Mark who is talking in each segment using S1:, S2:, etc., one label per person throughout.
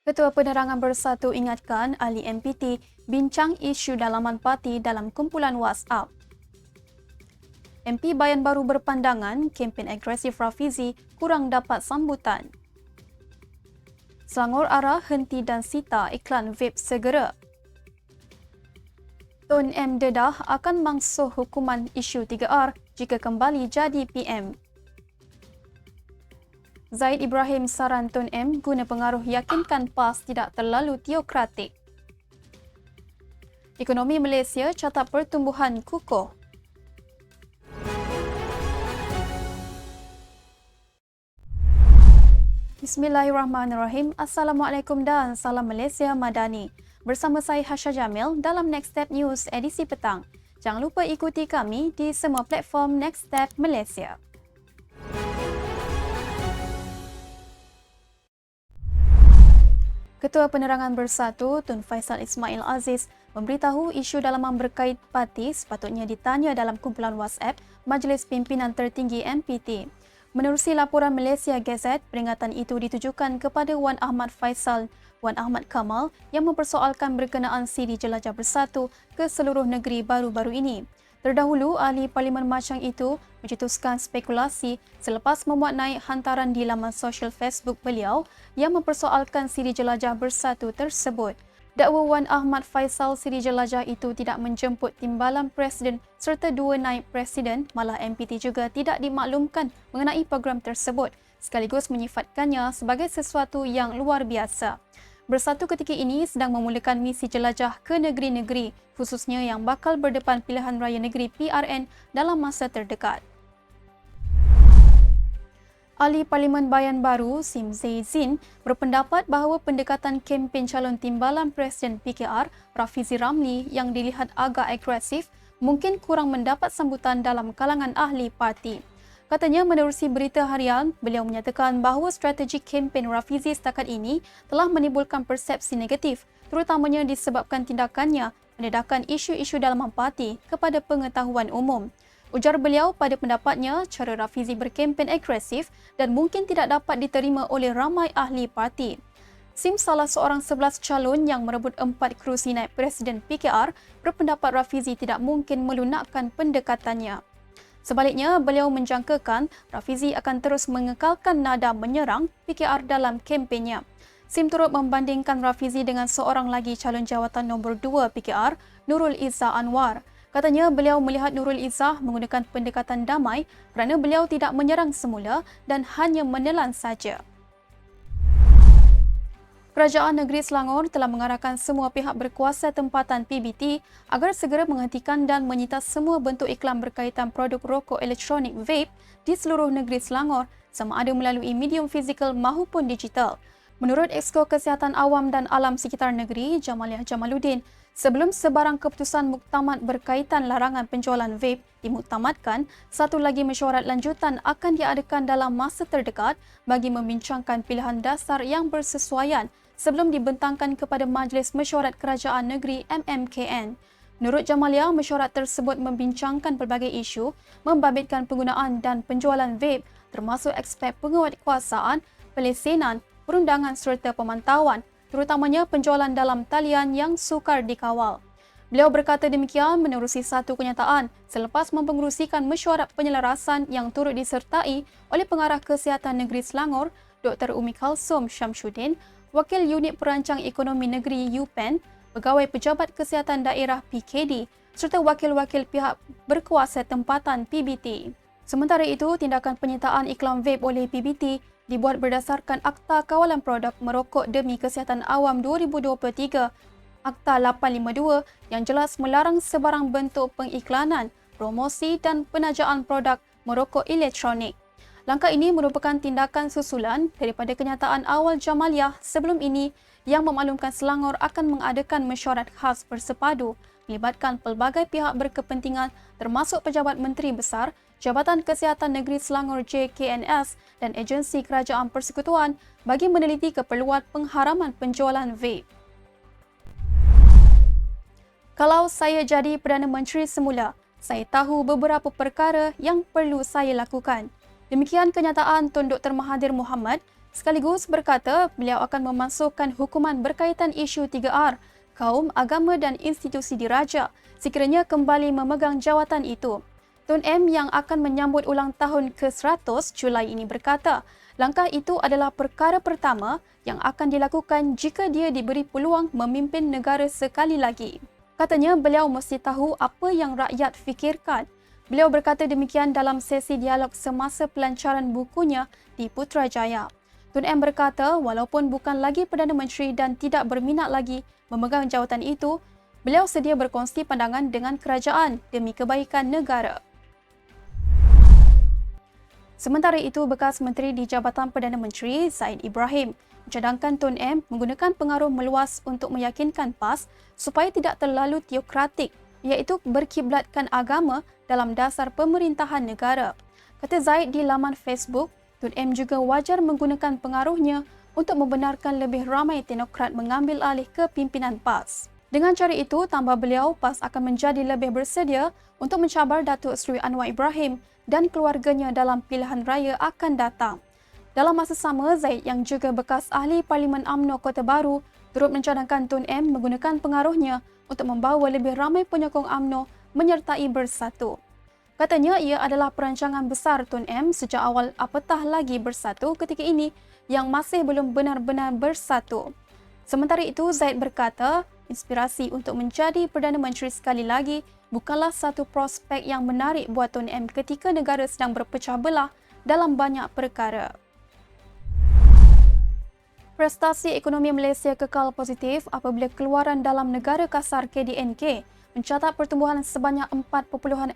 S1: Ketua Penerangan Bersatu ingatkan ahli MPT bincang isu dalaman parti dalam kumpulan WhatsApp. MP Bayan Baru berpandangan kempen agresif Rafizi kurang dapat sambutan. Selangor arah henti dan sita iklan vape segera. Tun M dedah akan mangsuh hukuman isu 3R jika kembali jadi PM. Zaid Ibrahim saran Tun M guna pengaruh yakinkan PAS tidak terlalu teokratik. Ekonomi Malaysia catat pertumbuhan kukuh. Bismillahirrahmanirrahim. Assalamualaikum dan salam Malaysia Madani. Bersama saya Hasha Jamil dalam Next Step News edisi petang. Jangan lupa ikuti kami di semua platform Next Step Malaysia. Ketua Penerangan Bersatu Tun Faisal Ismail Aziz memberitahu isu dalaman berkait parti sepatutnya ditanya dalam kumpulan WhatsApp Majlis Pimpinan Tertinggi MPT. Menerusi laporan Malaysia Gazette, peringatan itu ditujukan kepada Wan Ahmad Faisal, Wan Ahmad Kamal yang mempersoalkan berkenaan siri jelajah bersatu ke seluruh negeri baru-baru ini. Terdahulu, ahli Parlimen Macang itu mencetuskan spekulasi selepas memuat naik hantaran di laman sosial Facebook beliau yang mempersoalkan siri jelajah bersatu tersebut. Dakwa Wan Ahmad Faisal Siri Jelajah itu tidak menjemput timbalan Presiden serta dua naib Presiden malah MPT juga tidak dimaklumkan mengenai program tersebut sekaligus menyifatkannya sebagai sesuatu yang luar biasa. Bersatu ketika ini sedang memulakan misi jelajah ke negeri-negeri khususnya yang bakal berdepan pilihan raya negeri PRN dalam masa terdekat. Ahli Parlimen Bayan Baru, Sim Zaizin, berpendapat bahawa pendekatan kempen calon timbalan Presiden PKR, Rafizi Ramli yang dilihat agak agresif mungkin kurang mendapat sambutan dalam kalangan ahli parti. Katanya menerusi berita harian, beliau menyatakan bahawa strategi kempen Rafizi setakat ini telah menimbulkan persepsi negatif terutamanya disebabkan tindakannya mendedahkan isu-isu dalam parti kepada pengetahuan umum. Ujar beliau pada pendapatnya, cara Rafizi berkempen agresif dan mungkin tidak dapat diterima oleh ramai ahli parti. Sim salah seorang sebelas calon yang merebut empat kerusi naik Presiden PKR berpendapat Rafizi tidak mungkin melunakkan pendekatannya. Sebaliknya, beliau menjangkakan Rafizi akan terus mengekalkan nada menyerang PKR dalam kempennya. Sim turut membandingkan Rafizi dengan seorang lagi calon jawatan nombor dua PKR, Nurul Izzah Anwar. Katanya beliau melihat Nurul Izzah menggunakan pendekatan damai kerana beliau tidak menyerang semula dan hanya menelan saja. Kerajaan Negeri Selangor telah mengarahkan semua pihak berkuasa tempatan PBT agar segera menghentikan dan menyita semua bentuk iklan berkaitan produk rokok elektronik vape di seluruh negeri Selangor sama ada melalui medium fizikal maupun digital. Menurut Exko Kesihatan Awam dan Alam Sekitar Negeri, Jamaliah Jamaluddin, sebelum sebarang keputusan muktamad berkaitan larangan penjualan vape dimuktamadkan, satu lagi mesyuarat lanjutan akan diadakan dalam masa terdekat bagi membincangkan pilihan dasar yang bersesuaian sebelum dibentangkan kepada Majlis Mesyuarat Kerajaan Negeri MMKN. Menurut Jamaliah, mesyuarat tersebut membincangkan pelbagai isu membabitkan penggunaan dan penjualan vape termasuk aspek penguatkuasaan, pelesenan, perundangan serta pemantauan, terutamanya penjualan dalam talian yang sukar dikawal. Beliau berkata demikian menerusi satu kenyataan selepas mempengerusikan mesyuarat penyelarasan yang turut disertai oleh Pengarah Kesihatan Negeri Selangor, Dr. Umi Kalsum Syamsuddin, Wakil Unit Perancang Ekonomi Negeri UPEN, Pegawai Pejabat Kesihatan Daerah PKD serta wakil-wakil pihak berkuasa tempatan PBT. Sementara itu, tindakan penyertaan iklan vape oleh PBT dibuat berdasarkan Akta Kawalan Produk Merokok Demi Kesihatan Awam 2023, Akta 852 yang jelas melarang sebarang bentuk pengiklanan, promosi dan penajaan produk merokok elektronik. Langkah ini merupakan tindakan susulan daripada kenyataan awal Jamaliah sebelum ini yang memaklumkan Selangor akan mengadakan mesyuarat khas bersepadu melibatkan pelbagai pihak berkepentingan termasuk pejabat menteri besar, Jabatan Kesihatan Negeri Selangor JKNS dan agensi kerajaan persekutuan bagi meneliti keperluan pengharaman penjualan vape. Kalau saya jadi Perdana Menteri semula, saya tahu beberapa perkara yang perlu saya lakukan. Demikian kenyataan Tun Dr. Mahathir Mohamad, Sekaligus berkata beliau akan memasukkan hukuman berkaitan isu 3R, kaum, agama dan institusi diraja sekiranya kembali memegang jawatan itu. Tun M yang akan menyambut ulang tahun ke-100 Julai ini berkata, langkah itu adalah perkara pertama yang akan dilakukan jika dia diberi peluang memimpin negara sekali lagi. Katanya beliau mesti tahu apa yang rakyat fikirkan. Beliau berkata demikian dalam sesi dialog semasa pelancaran bukunya di Putrajaya. Tun M berkata walaupun bukan lagi Perdana Menteri dan tidak berminat lagi memegang jawatan itu, beliau sedia berkongsi pandangan dengan kerajaan demi kebaikan negara. Sementara itu, bekas Menteri di Jabatan Perdana Menteri Zaid Ibrahim mencadangkan Tun M menggunakan pengaruh meluas untuk meyakinkan PAS supaya tidak terlalu teokratik iaitu berkiblatkan agama dalam dasar pemerintahan negara. Kata Zaid di laman Facebook, Tun M juga wajar menggunakan pengaruhnya untuk membenarkan lebih ramai teknokrat mengambil alih kepimpinan PAS. Dengan cara itu, tambah beliau, PAS akan menjadi lebih bersedia untuk mencabar Datuk Seri Anwar Ibrahim dan keluarganya dalam pilihan raya akan datang. Dalam masa sama, Zaid yang juga bekas ahli Parlimen AMNO Kota Baru turut mencadangkan Tun M menggunakan pengaruhnya untuk membawa lebih ramai penyokong AMNO menyertai bersatu. Katanya ia adalah perancangan besar Tun M sejak awal apatah lagi bersatu ketika ini yang masih belum benar-benar bersatu. Sementara itu, Zaid berkata, inspirasi untuk menjadi Perdana Menteri sekali lagi bukanlah satu prospek yang menarik buat Tun M ketika negara sedang berpecah belah dalam banyak perkara. Prestasi ekonomi Malaysia kekal positif apabila keluaran dalam negara kasar KDNK mencatat pertumbuhan sebanyak 4.4%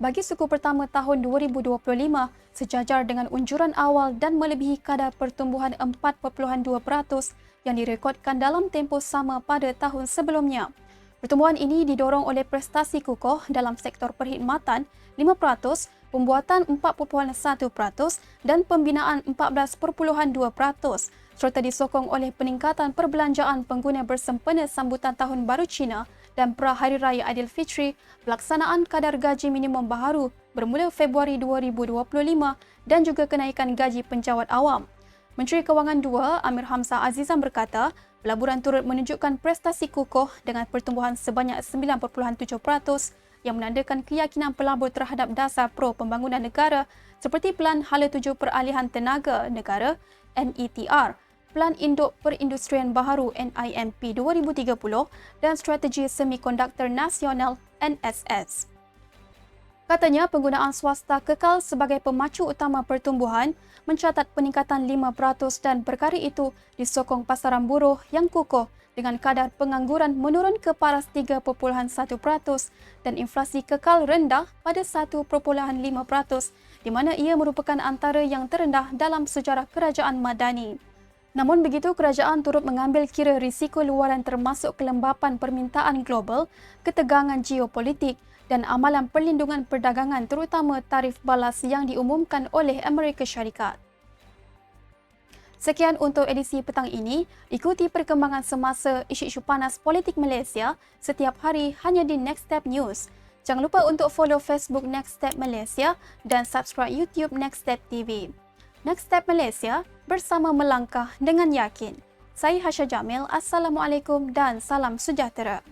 S1: bagi suku pertama tahun 2025 sejajar dengan unjuran awal dan melebihi kadar pertumbuhan 4.2% yang direkodkan dalam tempoh sama pada tahun sebelumnya. Pertumbuhan ini didorong oleh prestasi kukuh dalam sektor perkhidmatan 5%, pembuatan 4.1% dan pembinaan 14.2% serta disokong oleh peningkatan perbelanjaan pengguna bersempena sambutan Tahun Baru Cina dan pra Hari Raya Aidilfitri, pelaksanaan kadar gaji minimum baharu bermula Februari 2025 dan juga kenaikan gaji penjawat awam. Menteri Kewangan 2 Amir Hamzah Azizan berkata, pelaburan turut menunjukkan prestasi kukuh dengan pertumbuhan sebanyak 9.7% yang menandakan keyakinan pelabur terhadap dasar pro pembangunan negara seperti Pelan Hala Tuju Peralihan Tenaga Negara NETR, Pelan Induk Perindustrian Baharu NIMP 2030 dan Strategi Semikonduktor Nasional NSS. Katanya penggunaan swasta kekal sebagai pemacu utama pertumbuhan mencatat peningkatan 5% dan perkara itu disokong pasaran buruh yang kukuh dengan kadar pengangguran menurun ke paras 3.1% dan inflasi kekal rendah pada 1.5% di mana ia merupakan antara yang terendah dalam sejarah kerajaan Madani. Namun begitu, kerajaan turut mengambil kira risiko luaran termasuk kelembapan permintaan global, ketegangan geopolitik dan amalan perlindungan perdagangan terutama tarif balas yang diumumkan oleh Amerika Syarikat. Sekian untuk edisi petang ini. Ikuti perkembangan semasa isu-isu panas politik Malaysia setiap hari hanya di Next Step News. Jangan lupa untuk follow Facebook Next Step Malaysia dan subscribe YouTube Next Step TV. Next Step Malaysia bersama melangkah dengan yakin. Saya Hasha Jamil. Assalamualaikum dan salam sejahtera.